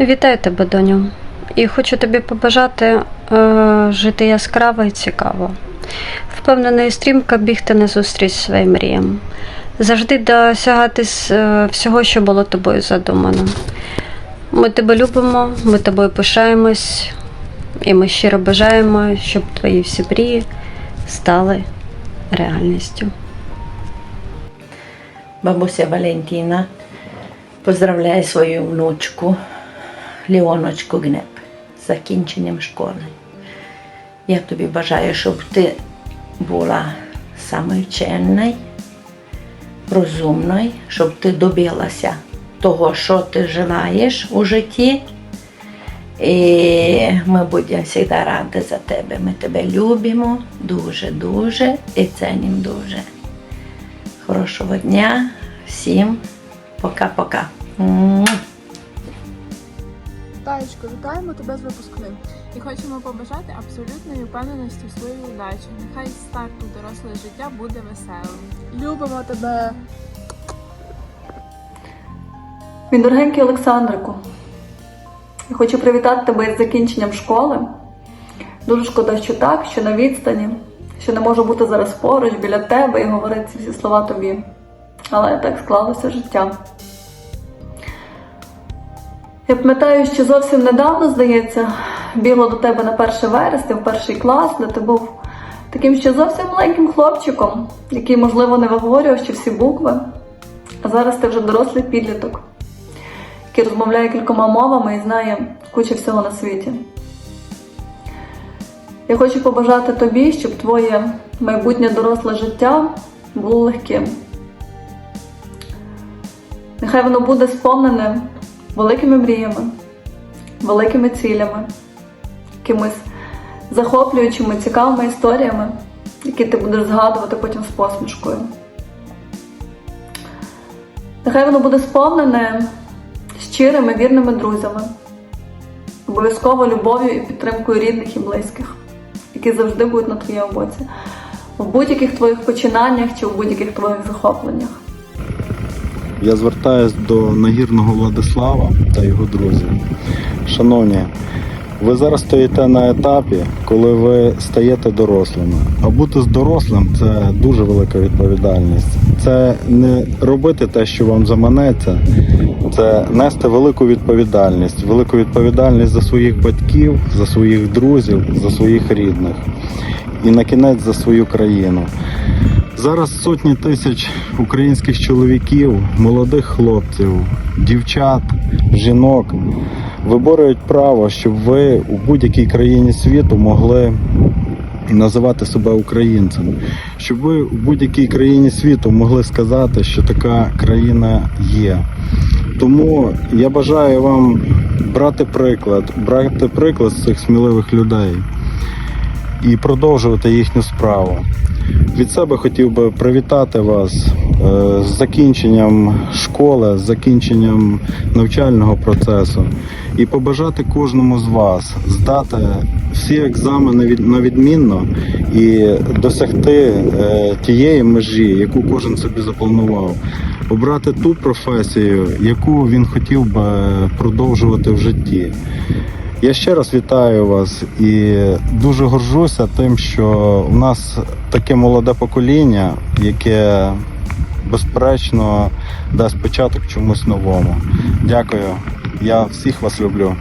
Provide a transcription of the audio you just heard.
Вітаю тебе, доню. І хочу тобі побажати е, жити яскраво і цікаво. Впевнена і стрімко бігти назустріч своїм мріям. Завжди досягати е, всього, що було тобою задумано. Ми тебе любимо, ми тобою пишаємось, і ми щиро бажаємо, щоб твої всі мрії стали реальністю. Бабуся Валентина поздравляє свою внучку Ліоночку Гнеп з закінченням школи. Я тобі бажаю, щоб ти була самовченною, розумною, щоб ти добилася того, що ти желаєш у житті. І ми будемо завжди раді за тебе. Ми тебе любимо дуже-дуже і цінимо дуже. Хорошого дня всім. Пока-пока. Таєчко, вітаємо тебе з випускним і хочемо побажати абсолютної впевненості в своїй удачі. Нехай старт у доросле життя буде веселим. Любимо тебе! Мій дорогенький Олександрику, я хочу привітати тебе із закінченням школи. Дуже шкода, що так, що на відстані, що не можу бути зараз поруч біля тебе і говорити всі слова тобі. Але так склалося життя. Я пам'ятаю, що зовсім недавно, здається, бігло до тебе на 1 вересня, в перший клас, де ти був таким ще зовсім маленьким хлопчиком, який, можливо, не виговорював ще всі букви. А зараз ти вже дорослий підліток який розмовляє кількома мовами і знає кучу всього на світі. Я хочу побажати тобі, щоб твоє майбутнє доросле життя було легким. Нехай воно буде сповнене великими мріями, великими цілями, якимись захоплюючими, цікавими історіями, які ти будеш згадувати потім з посмішкою. Нехай воно буде сповнене щирими вірними друзями, обов'язково любов'ю і підтримкою рідних і близьких, які завжди будуть на твоєму боці, в будь-яких твоїх починаннях чи в будь-яких твоїх захопленнях. Я звертаюсь до нагірного Владислава та його друзів. Шановні, ви зараз стоїте на етапі, коли ви стаєте дорослими. А бути з дорослим це дуже велика відповідальність. Це не робити те, що вам заманеться, це нести велику відповідальність, велику відповідальність за своїх батьків, за своїх друзів, за своїх рідних і на кінець за свою країну. Зараз сотні тисяч українських чоловіків, молодих хлопців, дівчат, жінок виборюють право, щоб ви у будь-якій країні світу могли називати себе українцем, щоб ви у будь-якій країні світу могли сказати, що така країна є. Тому я бажаю вам брати приклад, брати приклад з цих сміливих людей і продовжувати їхню справу. Від себе хотів би привітати вас е, з закінченням школи, з закінченням навчального процесу і побажати кожному з вас здати всі екзамени на відмінно і досягти е, тієї межі, яку кожен собі запланував. Обрати ту професію, яку він хотів би продовжувати в житті. Я ще раз вітаю вас і дуже горжуся тим, що у нас таке молоде покоління, яке безперечно дасть початок чомусь новому. Дякую. Я всіх вас люблю.